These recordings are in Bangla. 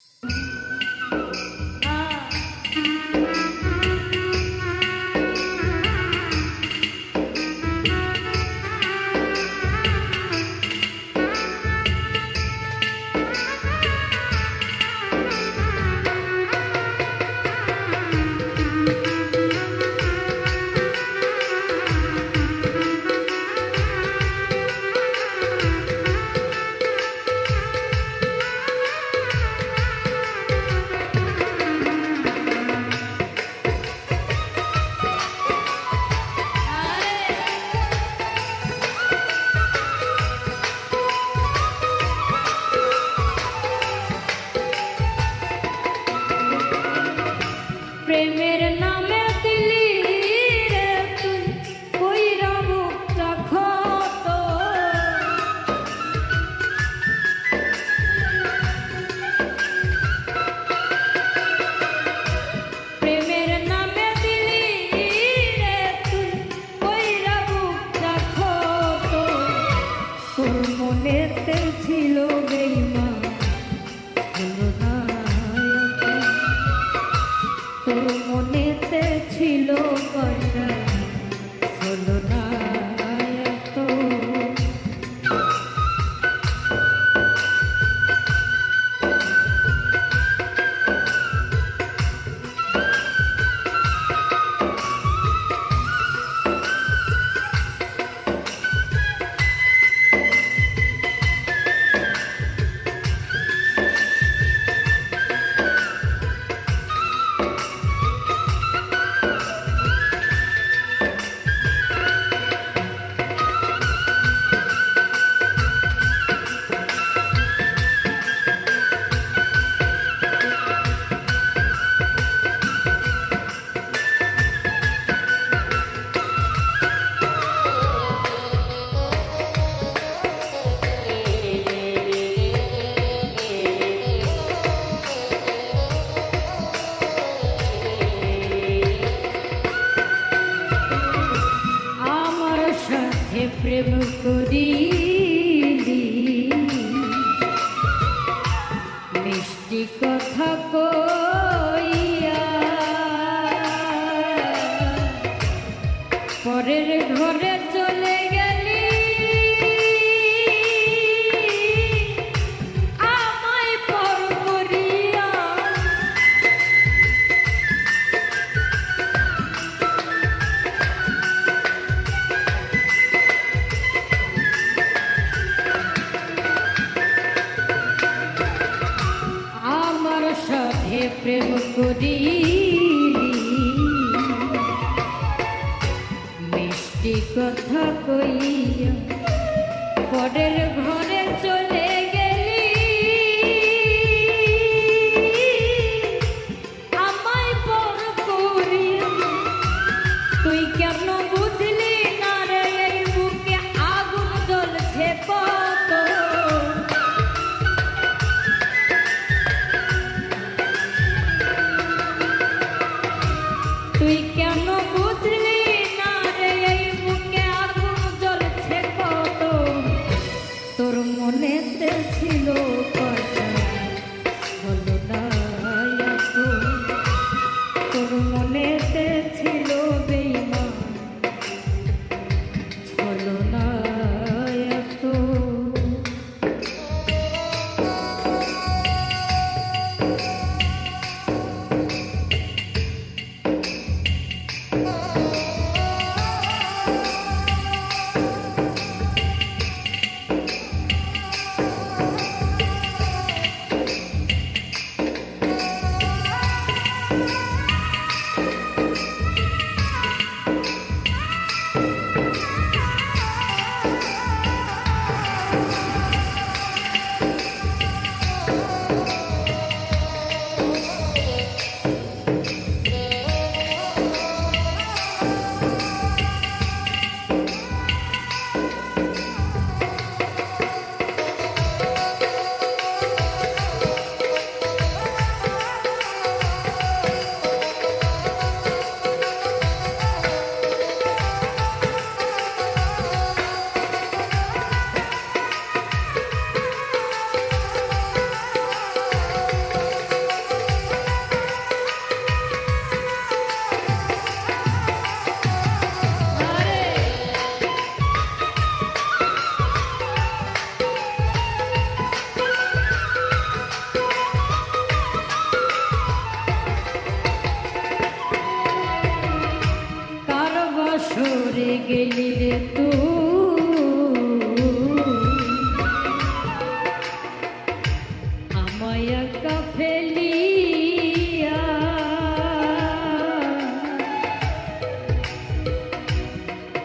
Música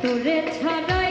তোরে ছাড়া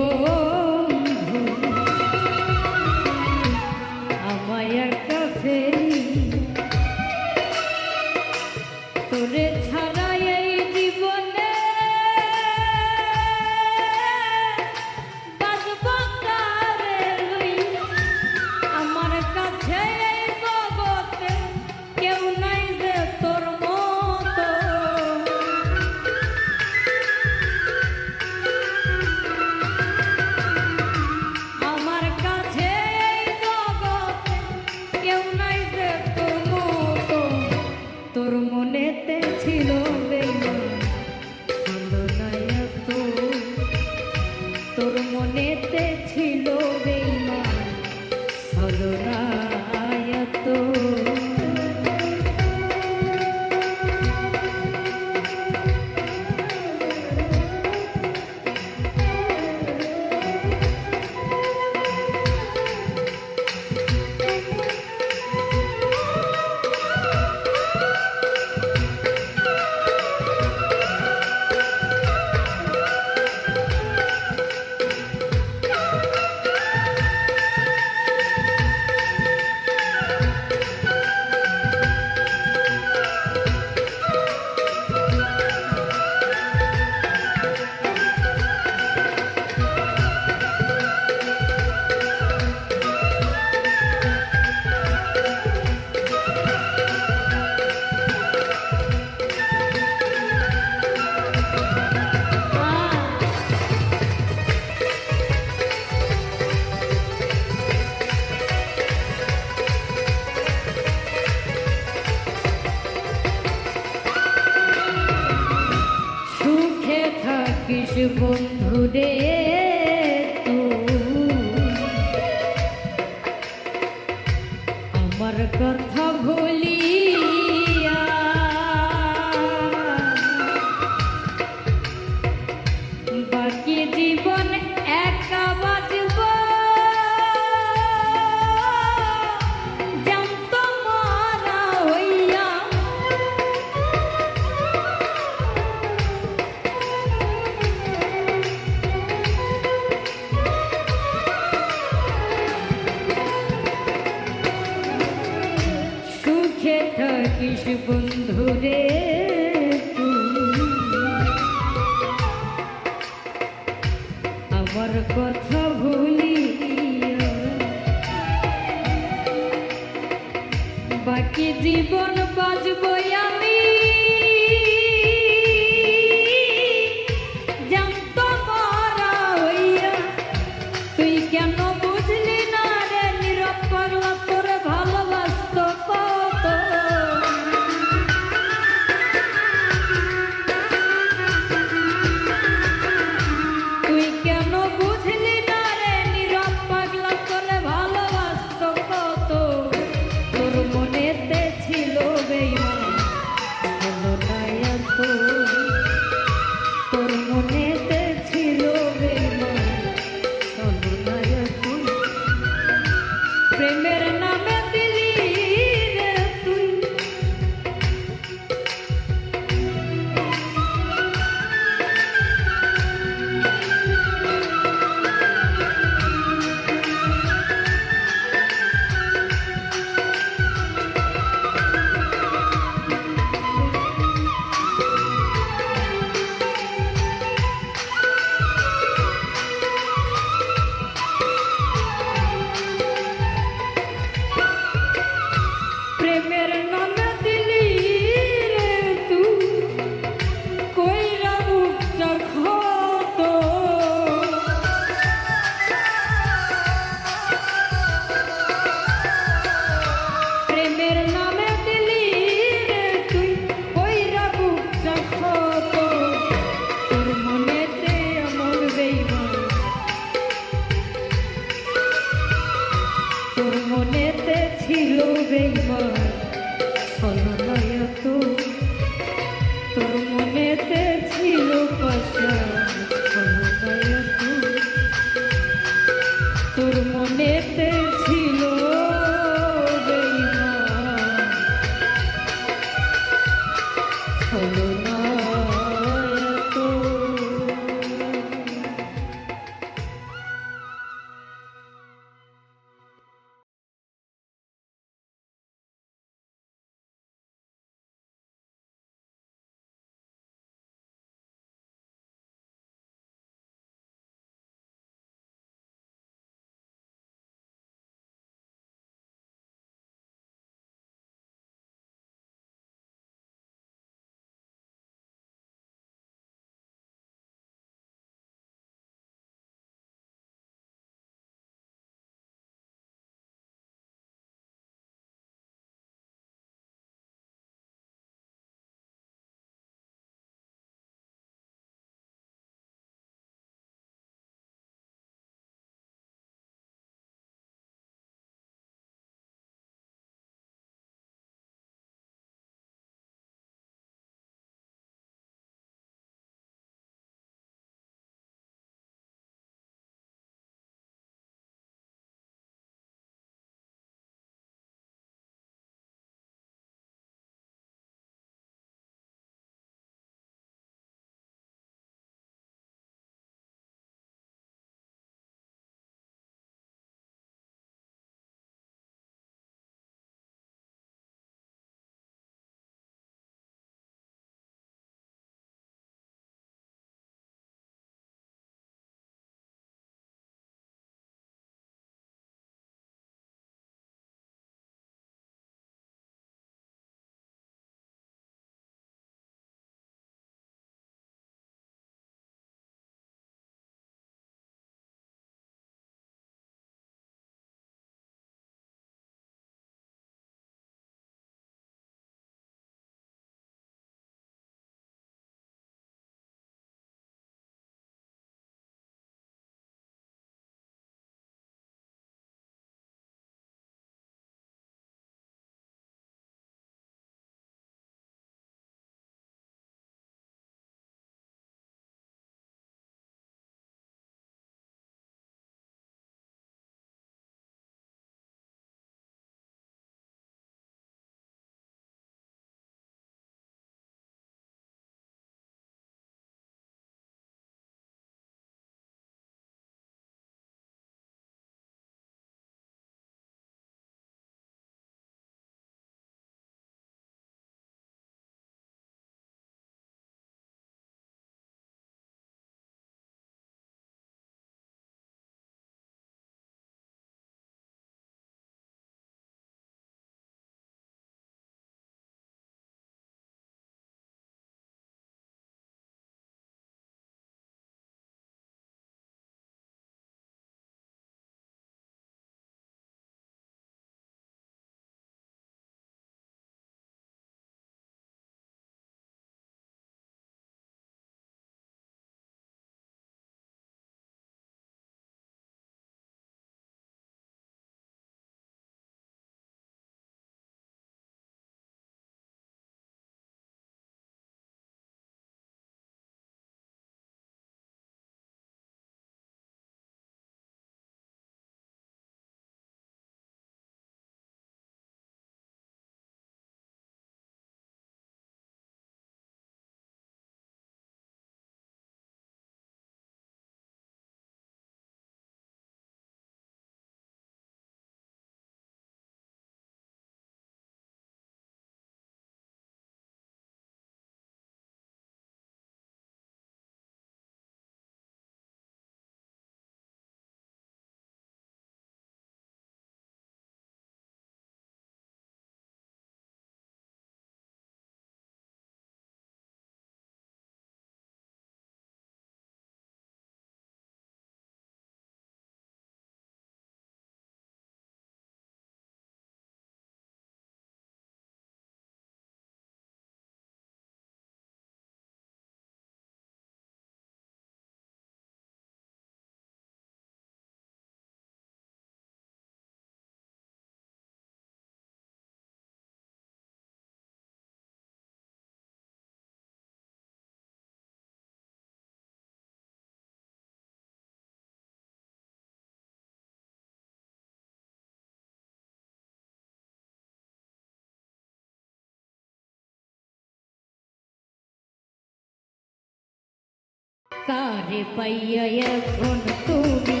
কারে পাইয়া এখন তুমি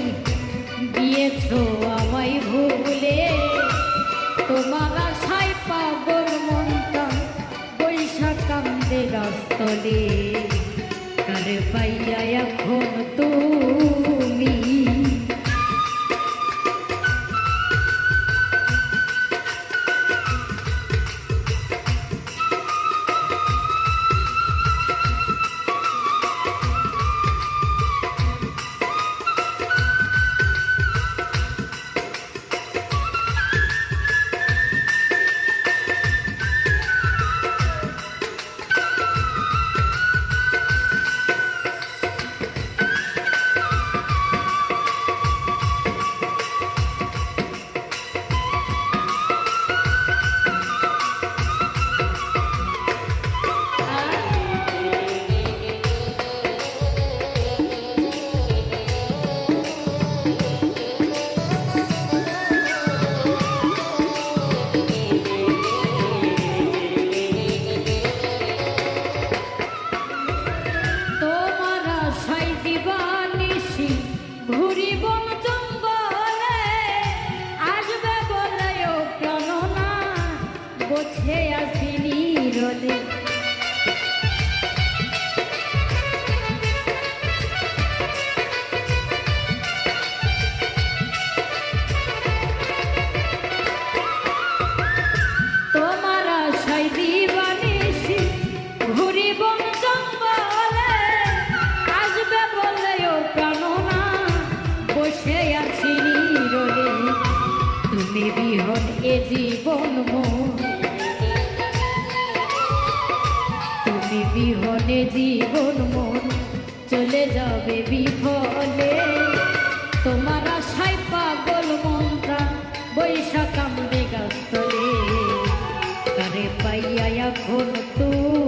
দিয়েছ আমায় ভুলে। তোমার আশায় পাগল মনটা বৈশাখ কান্দে রাস্তলে কারে পাইয়া এখন এখন তুমি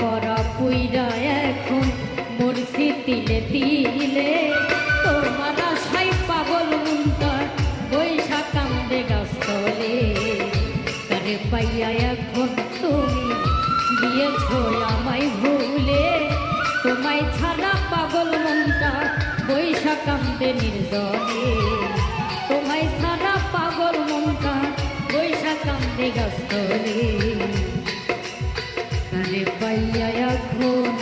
পরা পুইরা এখন মরছি তিলে তিলে তোমার আশাই পাগল মুন্তার বৈশা কান্দে গাছতলে। তারে পাইয়া এখন তুমি দিয়েছ আমায় ভুলে। তোমায় ছাড়া পাগল মনটা বৈশা কান্দে নির্জনে। তোমায় ছাড়া পাগল মনটা বৈশা কান্দে গাছতলে। পাইয়া এখন